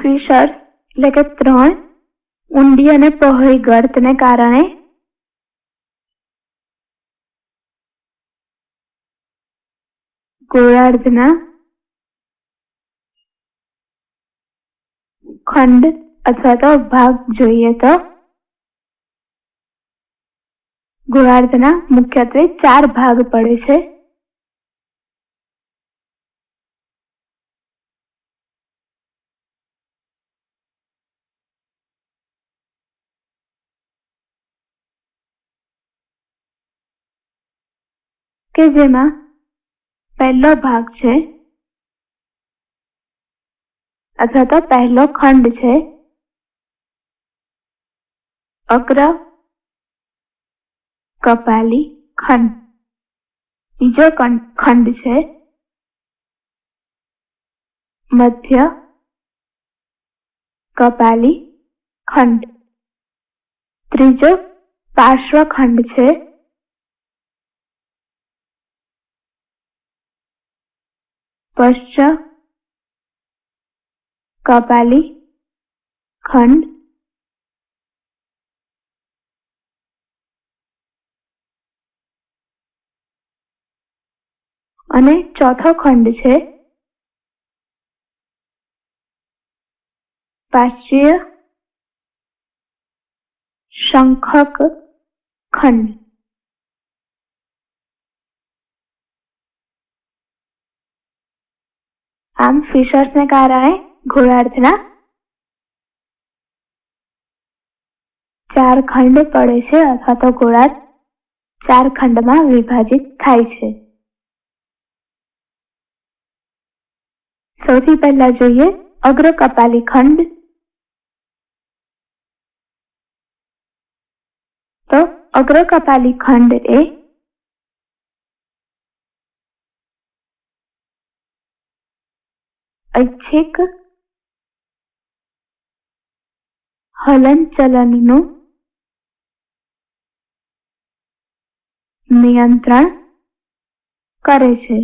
Fisher's એટલે કે ત્રણ, ઊંડી અને પહોળી ગર્તને કારણે ગોળાર્ધના ખંડ અથવા તો ભાગ જોઈએ તો ગોળાર્ધના મુખ્યત્વે ચાર ભાગ પડે છે. કે જેમાં પહેલો ભાગ છે અથવા તો પહેલો ખંડ છે અગ્ર કપાલી ખંડ. બીજો ખંડ છે મધ્ય કપાલી ખંડ. ત્રીજો પાર્શ્વખંડ છે પશ્ચ કપાલી ખંડ અને ચોથો ખંડ છે પાશ્ચીય શંખક ખંડ. આમ ફિશર્સને કારણે ગોળાર્ધના ચાર ખંડ પડે છે અથવા તો ગોળાર્ધ ચાર ખંડમાં વિભાજિત થાય છે. સૌથી પહેલા જોઈએ અગ્ર કપાલી ખંડ. તો અગ્ર કપાલી ખંડ એ ઐચ્છિક હલનચલનનું નિયંત્રણ કરે છે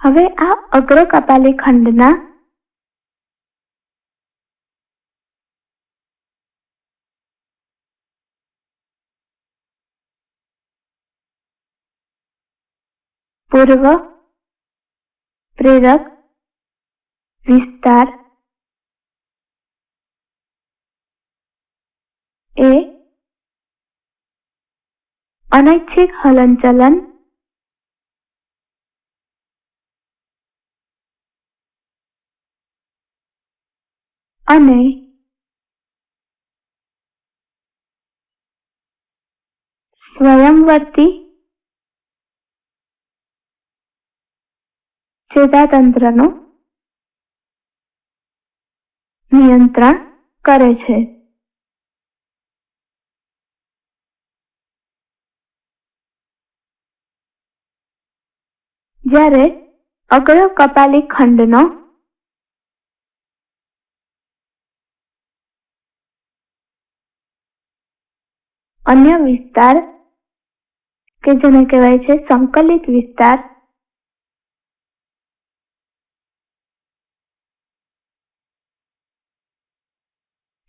હવે આ અગ્ર કપાલી ખંડના પૂર્વ પ્રેરક વિસ્તાર એ અનૈચ્છિક હલનચલન અને સ્વયંવર્તી ચેતાતંત્રનું નિયંત્રણ કરે છે. જ્યારે અગ્ર કપાલી ખંડનો અન્ય વિસ્તાર, કે જેને કહેવાય છે સંકલિત વિસ્તાર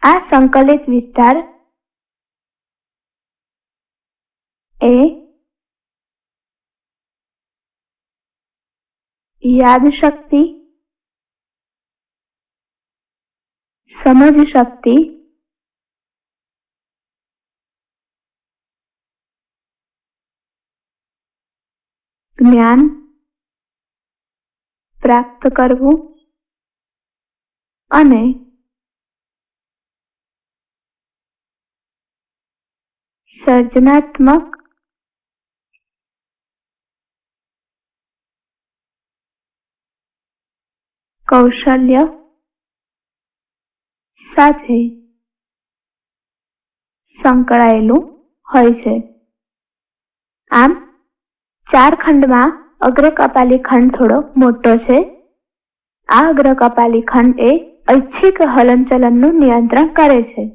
આ સંકલિત વિસ્તાર એ યાદ શક્તિ સમજ શક્તિ જ્ઞાન પ્રાપ્ત કરવું અને સર્જનાત્મક કૌશલ્ય સાથે સંકળાયેલું હોય છે. આમ, ચાર ખંડમાં અગ્ર કપાલી ખંડ થોડો મોટો છે. આ અગ્ર કપાલી ખંડ એ ઐચ્છિક હલનચલનનું નિયંત્રણ કરે છે.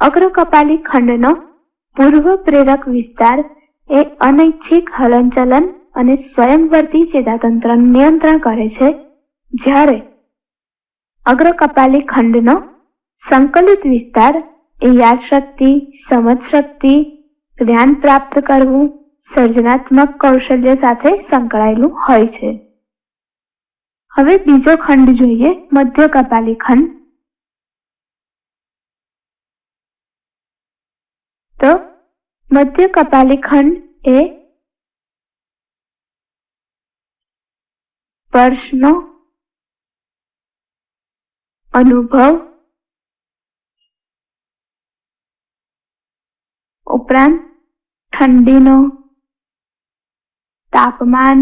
અગ્ર કપાલી ખંડનો પૂર્વ પ્રેરક વિસ્તાર એ અનૈચ્છિક હલનચલન અને સ્વયંવર્તી ચેતાતંત્ર નિયંત્રણ કરે છે. જ્યારે અગ્રકપાલી ખંડનો સંકલિત વિસ્તાર એ યાદશક્તિ, સમજશક્તિ, જ્ઞાન પ્રાપ્ત કરવું, સર્જનાત્મક કૌશલ્ય સાથે સંકળાયેલું હોય છે. હવે બીજો ખંડ જોઈએ મધ્ય કપાલી ખંડ. મધ્ય કપાલી ખંડ એ સ્પર્શનો અનુભવ ઉપરાંત ઠંડીનો તાપમાન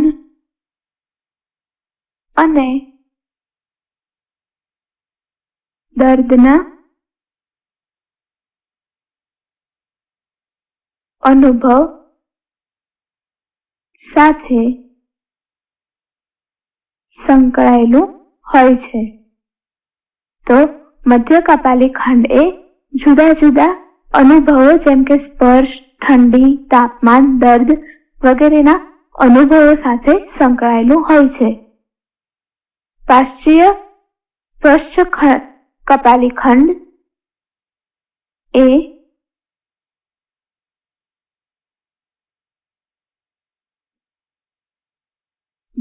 અને દર્દના અનુભવ સાથે સંકળાયેલું હોય છે. તો મધ્ય કપાલી ખંડ એ જુદા જુદા અનુભવો જેમ કે સ્પર્શ, ઠંડી, તાપમાન, દર્દ વગેરેના અનુભવો સાથે સંકળાયેલું હોય છે. પાશ્ચીય પશ્ચ કપાલી ખંડ એ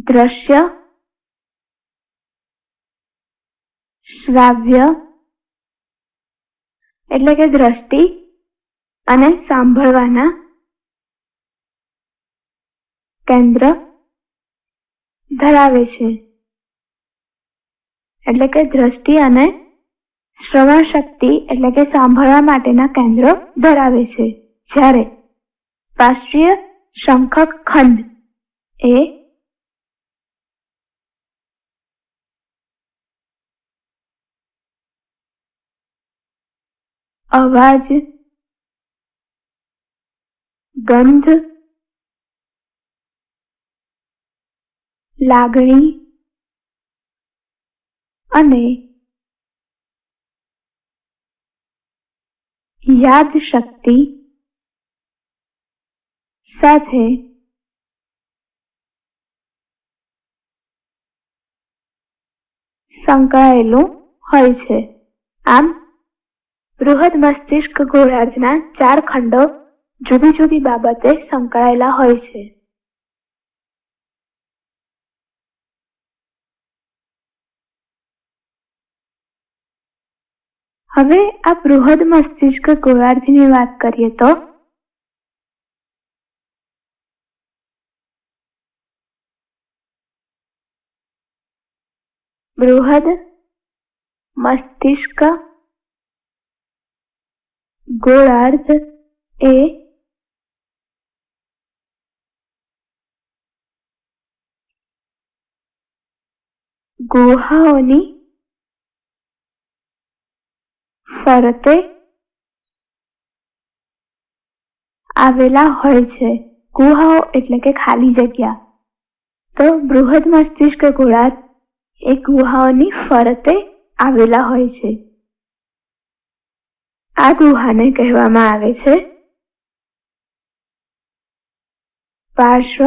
દ્રશ્ય શ્રાવ્ય એટલે કે દ્રષ્ટિ અને સાંભળવાના કેન્દ્ર ધરાવે છે. એટલે કે દ્રષ્ટિ અને શ્રવણ શક્તિ એટલે કે સાંભળવા માટેના કેન્દ્ર ધરાવે છે. જ્યારે રાષ્ટ્રીય શંખક ખંડ એ અવાજ ગંધ લાગણી અને યાદ શક્તિ સાથે સંકળાયેલું હોય છે. આમ બૃહદ મસ્તિષ્ક ગોળાર્ધના ચાર ખંડો જુદી જુદી બાબતે સંકળાયેલા હોય છે. હવે આ બૃહદ મસ્તિષ્ક ગોળાર્ધની વાત કરીએ તો બૃહદ મસ્તિષ્ક ગોળાર્ધ એ ગુહાઓની ફરતે આવેલા હોય છે. ગુહાઓ એટલે કે ખાલી જગ્યા. તો બૃહદ મસ્તિષ્ક ગોળાર્ધ એ ગુહાઓની ફરતે આવેલા હોય છે. આ ગુહાને કહેવામાં આવે છે પાર્શ્વ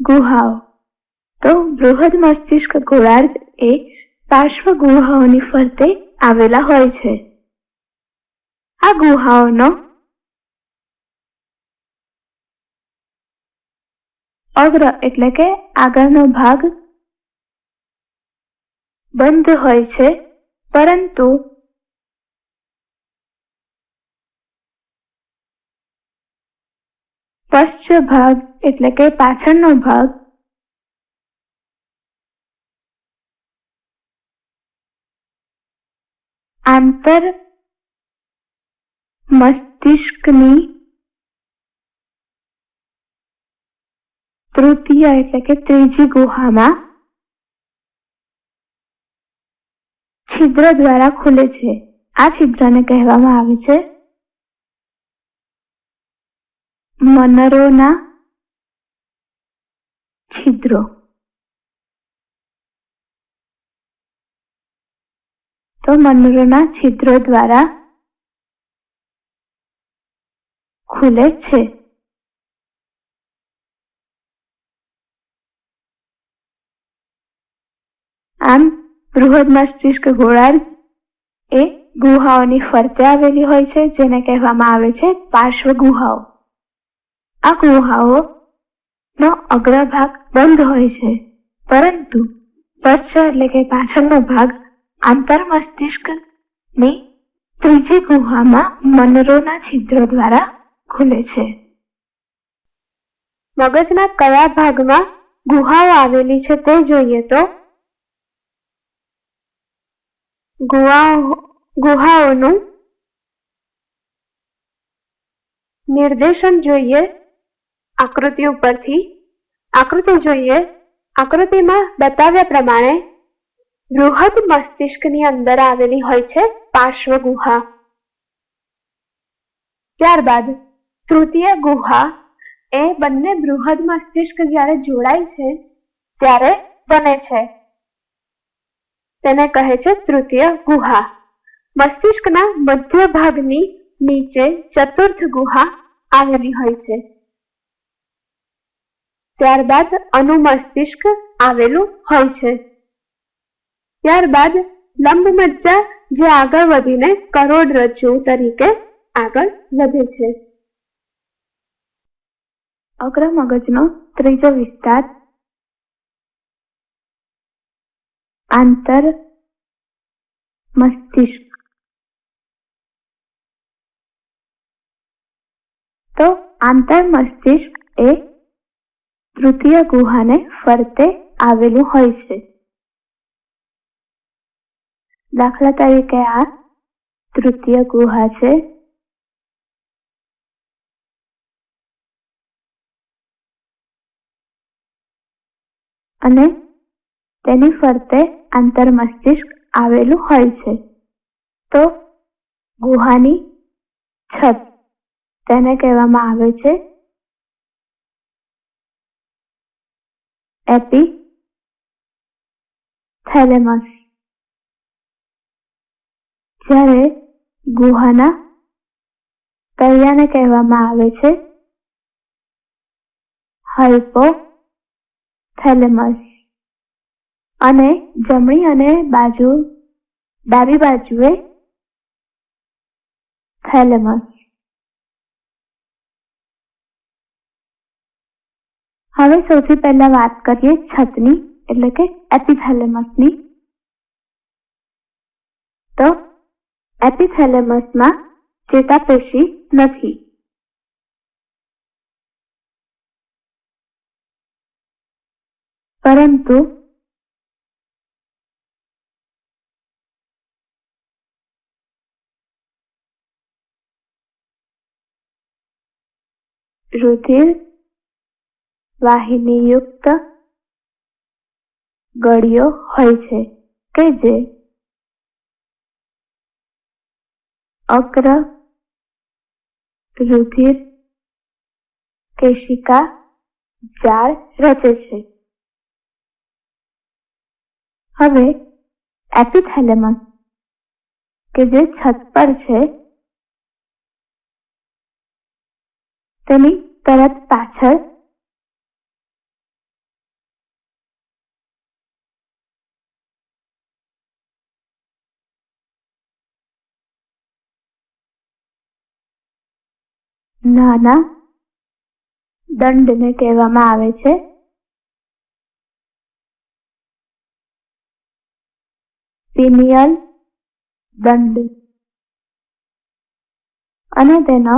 ગુહાઓ. તો બૃહદ મસ્તિષ્ક ગોળાર્ધ એ પાર્શ્વ ગુહાઓની ફરતે આવેલા હોય છે. આ ગુહાઓનો અગ્ર એટલે કે આગળનો ભાગ બંધ હોય છે. પરંતુ પશ્ચ ભાગ એટલે કે પાછળનો ભાગ આંતર મસ્તિષ્કની તૃતીય એટલે કે ત્રીજી ગુહામાં છિદ્ર દ્વારા ખુલે છે. આ છિદ્રને કહેવામાં આવે છે મનરોના છિદ્રો. તો મનરોના છિદ્રો દ્વારા ખુલે છે. બૃહદ મસ્તિષ્ક ગોળાર્ધ એ ગુહાઓની ફરતે આવેલી હોય છે, જેને કહેવામાં આવે છે પાર્શ્વ ગુહાઓ આ ગુહાઓ નો અગ્રભાગ બંધ હોય છે, પરંતુ પશ્ચ એટલે કે પાછળનો ભાગ આંતર મસ્તિષ્કની ત્રીજી ગુહામાં મનરોના છિદ્રો દ્વારા ખુલે છે. મગજના કયા ભાગમાં ગુહાઓ આવેલી છે તે જોઈએ તો ગુહાઓ, ગુહાઓનું નિર્દેશન જોઈએ, આકૃતિ ઉપરથી. આકૃતિ જોઈએ, આકૃતિમાં બતાવ્યા પ્રમાણે બૃહદ મસ્તિષ્કની અંદર આવેલી હોય છે પાર્શ્વ ગુહા ત્યારબાદ તૃતીય ગુહા એ બંને બૃહદ મસ્તિષ્ક જ્યારે જોડાય છે, ત્યારે બને છે. તેને કહે છે તૃતીય ગુહા. મસ્તિષ્કના મધ્ય ભાગની નીચે ચતુર્થ ગુહા આવેલી હોય છે. ત્યારબાદ અનુમસ્તિષ્ક આવેલું હોય છે. ત્યારબાદ લંબ જે આગળ વધીને કરોડરજ્જુ તરીકે આગળ વધે છે. અગ્ર મગજનો ત્રીજો વિસ્તાર આંતર મસ્તિષ્ક તો આંતર મસ્તિષ્ક એ તૃતીય ગુહાને ફરતે આવેલું હોય છે દાખલા તરીકે આ તૃતીય ગુહા છે અને તેની ફરતે આંતર મસ્તિષ્ક આવેલું હોય છે. તો ગુહાની છત તેને કહેવામાં આવે છે. એપી થેલેમસ જ્યારે ગુહાના તળિયાને કહેવામાં આવે છે. હાઇપો થેલેમસ અને જમણી અને બાજુ, ડાબી બાજુએ થેલેમસ હવે સૌથી પહેલા વાત કરીએ છતની, એટલે કે એપિથેલેમસની. તો એપિથેલેમસમાં ચેતાપેશી નથી. પરંતુ રુધિર વાહિનીયુક્ત ગળીઓ હોય છે કે જે અગ્ર રુધિર કેશિકા જાળ રચે છે. હવે એપિથેલેમસ, કે જે છત પર છે તેની તરત પાછળ નાના દંડને કહેવામાં આવે છે. પિનિયલ દંડ. અને તેનો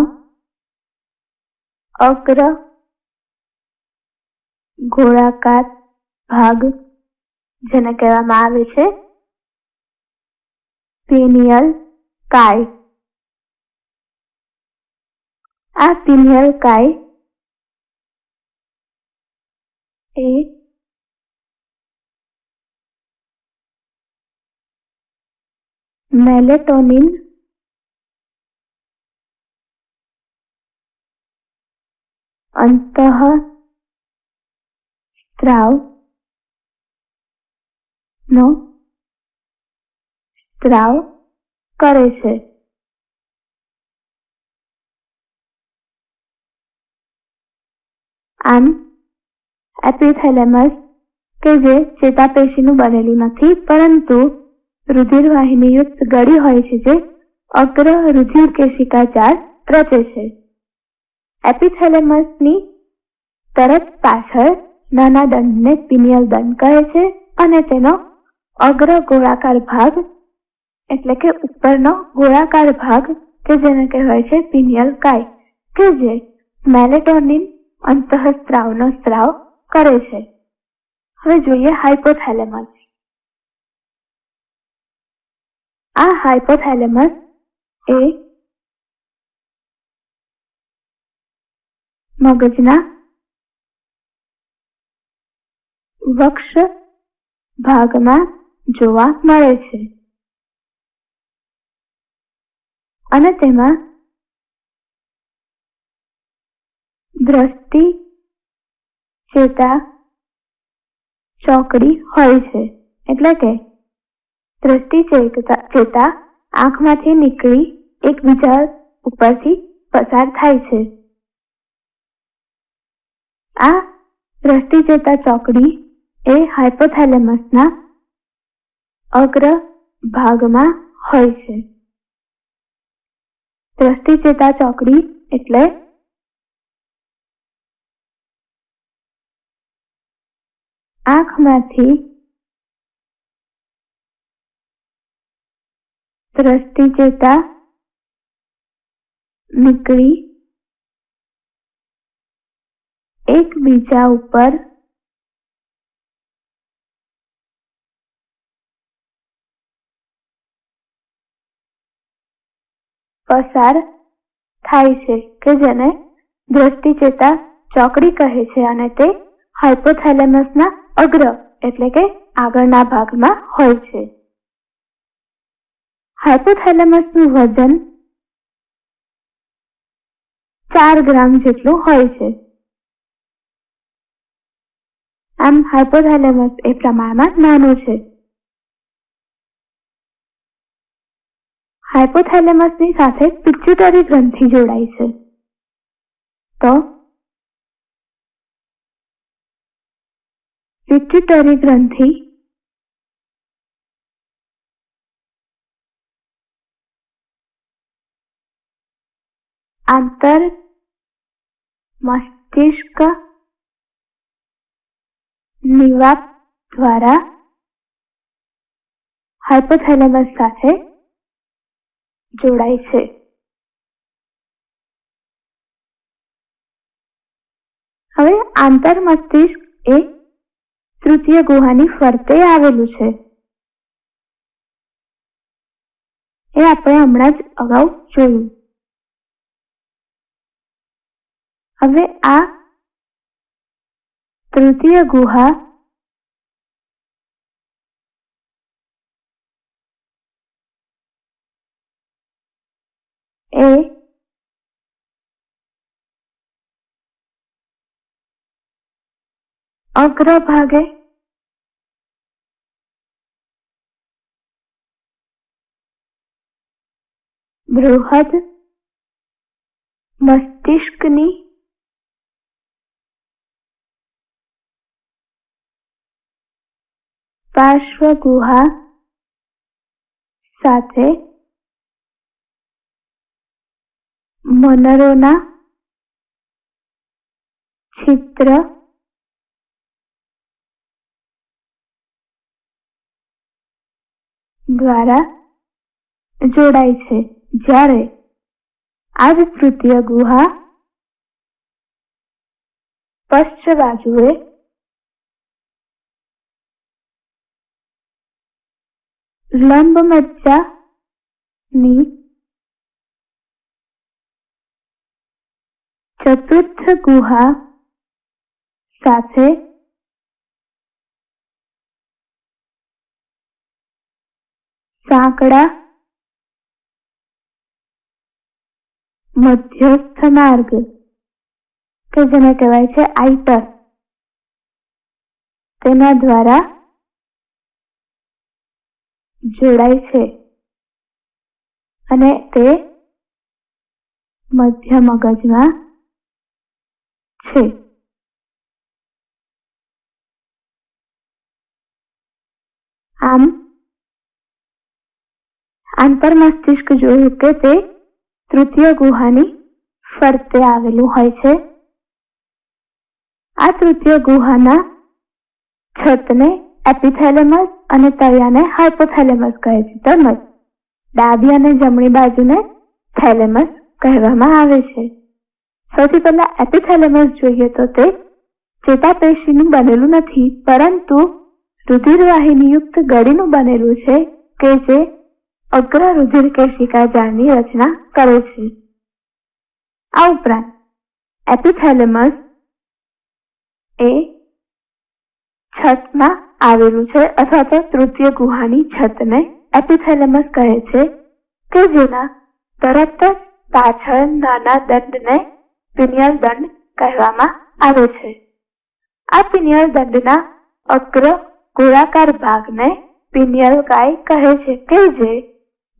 અગ્ર ગોળાકાર ભાગ જેને કહેવામાં આવે છે પિનિયલ કાય આ પિનિયલ કાય એ મેલેટોનિન અંતઃ સ્ત્રાવ નો સ્ત્રાવ કરે છે આમ એપિથેલેમસ કે જે ચેતાપેશીનું બનેલું નથી પરંતુ રુધિરવાહિનીયુક્ત ગળી હોય છે જે અગ્ર રુધિર કેશિકા જાળ રચે છે એપિથેલેમસની તરત પાછળ નાના દંડને પિનિયલ દંડ કહે છે અને તેનો અગ્ર ગોળાકાર ભાગ, એટલે કે ઉપરનો ગોળાકાર ભાગ, કે જેને કહેવાય છે પિનિયલ કાય કે જે મેલેટોનિન અંતઃસ્ત્રાવનો સ્ત્રાવ કરે છે. હવે જોઈએ હાઇપોથેલેમસ આ હાઇપોથેલેમસ એ મગજના વક્ષ ભાગમાં જોવા મળે છે અને તેમાં દ્રષ્ટિ ચેતા ચોકડી હોય છે એટલે કે દ્રષ્ટિ ચેતા ચેતા આંખમાંથી નીકળી એકબીજા ઉપરથી પસાર થાય છે આ દ્રષ્ટિ જતા ચોકડી એ હાઇપોથેલેમસના અગ્ર ભાગમાં હોય છે. દ્રષ્ટિ ચેતા ચોકડી એટલે આંખમાંથી દ્રષ્ટિ ચેતા નીકળી એકબીજા ઉપર પસાર થાય છે કે જેને દ્રષ્ટિ ચેતા ચોકડી કહે છે અને તે હાઇપોથેલેમસના અગ્ર એટલે કે આગળના ભાગમાં હોય છે. હાઇપોથેલેમસનું વજન ચાર ગ્રામ જેટલું હોય છે. આમ હાઇપોથેલેમસ એ પ્રમાણમાં નાનું છે. હાઇપોથેલેમસની સાથે પિચ્યુટરી ગ્રંથિ જોડાય છે. તો પિચ્યુટરી ગ્રંથિ આંતર મસ્તિષ્ક નિવાપ દ્વારા હાઇપોથેલેમસ સાથે જોડાય છે. હવે આંતર મસ્તિષ્ક એ તૃતીય ગુહાની ફરતે આવેલું છે. એ આપણે હમણાં જ અગાઉ જોયું. હવે આ તૃતીય ગુહા એ અગ્રભાગે બૃહદ મસ્તિષ્કની પાર્શ્વગુહા સાથે મનરોના ચિત્ર દ્વારા જોડાય છે. જ્યારે આ જ તૃતીય ગુહા પશ્ચ બાજુએ લંબ મજ્જાની ચતુર્થ ગુહા સાથે સાંકડા મધ્યસ્થ માર્ગ કે જેને કહેવાય છે આઈટર તેના દ્વારા જોડાય છે અને તે મધ્ય મગજમાં છે આંતર મસ્તિષ્ક જોયું કે તે તૃતીય ગુહાની ફરતે આવેલું હોય છે. આ તૃતીય ગુહાના છતને એપિથેલેમસ અને તળિયાને હાઇપોથેલેમસ કહે છે. તેમજ ડાબી અને જમણી બાજુને થેલેમસ કહેવામાં આવે છે. સૌથી પહેલા એપિથેલેમસ જોઈએ તો તે ચેતાપેશીનું બનેલું નથી, પરંતુ રુધિરવાહિનીયુક્ત ગળીનું બનેલું છે કે જે અગ્ર રુધિર કેશિકા જાળની રચના કરે છે. આ ઉપરાંત એપિથેલેમસ એ છતમાં આવેલું છે અથવા તો તૃતીય ગુહાની છતને એપિથેલેમસ કહે છે કે જેના તરત જ પાછળ નાના દંડને પિનિયલ દંડ કહેવામાં આવે છે. આ પિનિયલ દંડના અગ્ર ગોળાકાર ભાગને પિનિયલ કાય કહે છે કે જે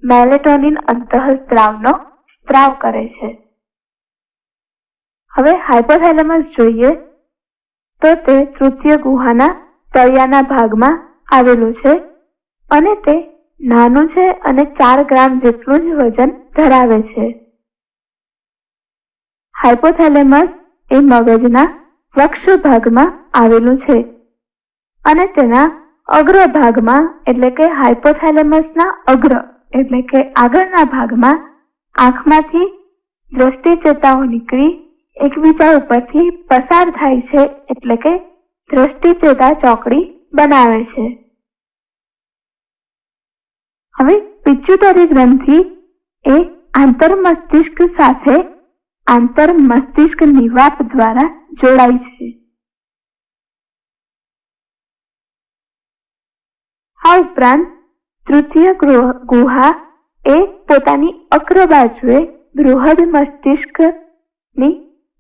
મેલેટોનિન અંતઃસ્ત્રાવનો સ્ત્રાવ કરે છે. હવે હાઇપોથેલેમસ જોઈએ તો તે તૃતીય ગુહાના તળિયાના ભાગમાં આવેલું છે અને તે નાનું છે અને ચાર ગ્રામ જેટલું જ વજન ધરાવે છે. હાઇપોથેલેમસ એ મગજના વક્ષ ભાગમાં આવેલું છે અને તેના અગ્ર ભાગમાં, એટલે કે હાઇપોથેલેમસના અગ્ર, એટલે કે આગળના ભાગમાં, આંખમાંથી દ્રષ્ટિ ચેતાઓ નીકળી, એકબીજા ઉપરથી પસાર થાય છે, એટલે કે દ્રષ્ટિ ચેતા ચોકડી બનાવે છે. હવે પિચ્યુટરી ગ્રંથિ એ આંતરમસ્તિષ્ક સાથે આંતર મસ્તિષ્ક નિવાપ દ્વારા જોડાય છે. આ ઉપરાંત તૃતીય ગુહા એ પોતાની અગ્ર બાજુએ બૃહદ મસ્તિષ્કની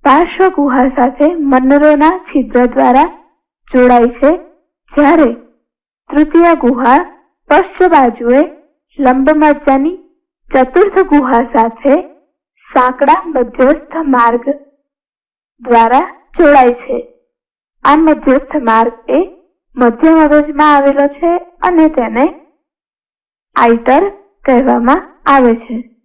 પાર્શ્વ ગુહા સાથે મનરોના છિદ્ર દ્વારા જોડાય છે, જ્યારે તૃતીય ગુહા પશ્ચ બાજુએ લંબ ચતુર્થ ગુહા સાથે સાંકડા મધ્યસ્થ માર્ગ દ્વારા જોડાય છે. આ મધ્યસ્થ માર્ગ એ મધ્ય મગજમાં આવેલો છે અને તેને આઈટર કહેવામાં આવે છે.